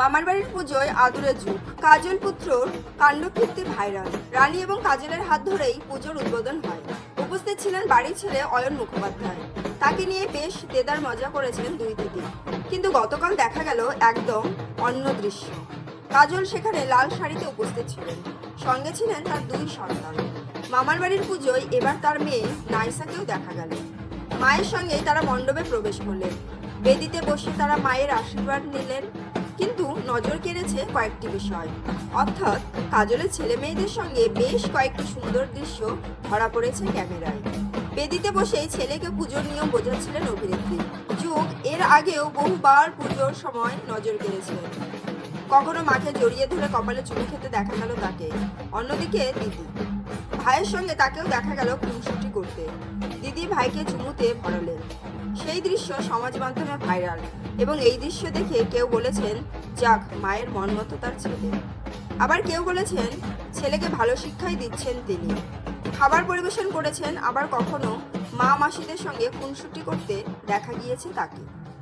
মামার বাড়ির পুজোয় আদুরে যুগ। কাজল পুত্রর কাণ্ডকীর্তি ভাইরাল। রানী এবং কাজলের হাত ধরেই পুজোর উদ্বোধন হয়। উপস্থিত ছিলেন বাড়ির ছেলে অয়ন মুখোপাধ্যায়। তাকে নিয়ে বেশ দেদার মজা করেছেন দুই দিদি কিন্তু গতকাল দেখা গেল একদম অন্য দৃশ্য। কাজল সেখানে লাল শাড়িতে উপস্থিত ছিলেন। সঙ্গে ছিলেন তার দুই সন্তান। মামার বাড়ির পুজোয় এবার তার মেয়ে নাইসাকেও দেখা গেল। মায়ের সঙ্গে তারা মণ্ডপে প্রবেশ করলেন। বেদিতে বসে তারা মায়ের আশীর্বাদ নিলেন। কিন্তু নজর কেড়েছে কয়েকটি বিষয়। অর্থাৎ কাজলের ছেলে মেয়েদের সঙ্গে বেশ কয়েকটি সুন্দর দৃশ্য ধরা পড়েছে ক্যামেরায়। বেদিতে বসেই ছেলেকে পুজোর নিয়ম বোঝাচ্ছিলেন অভিনেত্রী। যুগ, এর আগেও বহুবার পুজোর সময় নজর কেড়েছিলেন। কখনো মাকে জড়িয়ে ধরে কপালে চুমু খেতে দেখা গেল তাকে। অন্যদিকে দিদি। ভাইয়ের সঙ্গে তাকেও দেখা গেল খুনসুটি করতে। দিদি ভাইকে চুমুতে ভরালেন। সেই দৃশ্য সমাজ মাধ্যমে ভাইরাল এবং এই দৃশ্য দেখে কেউ বলেছেন, যাক, মায়ের মন মতো তার ছেলে। আবার কেউ বলেছেন, ছেলেকে ভালো শিক্ষাই দিচ্ছেন তিনি। খাবার পরিবেশন করেছেন, আবার কখনো মা মাসিদের সঙ্গে খুনসুটি করতে দেখা গিয়েছে তাকে।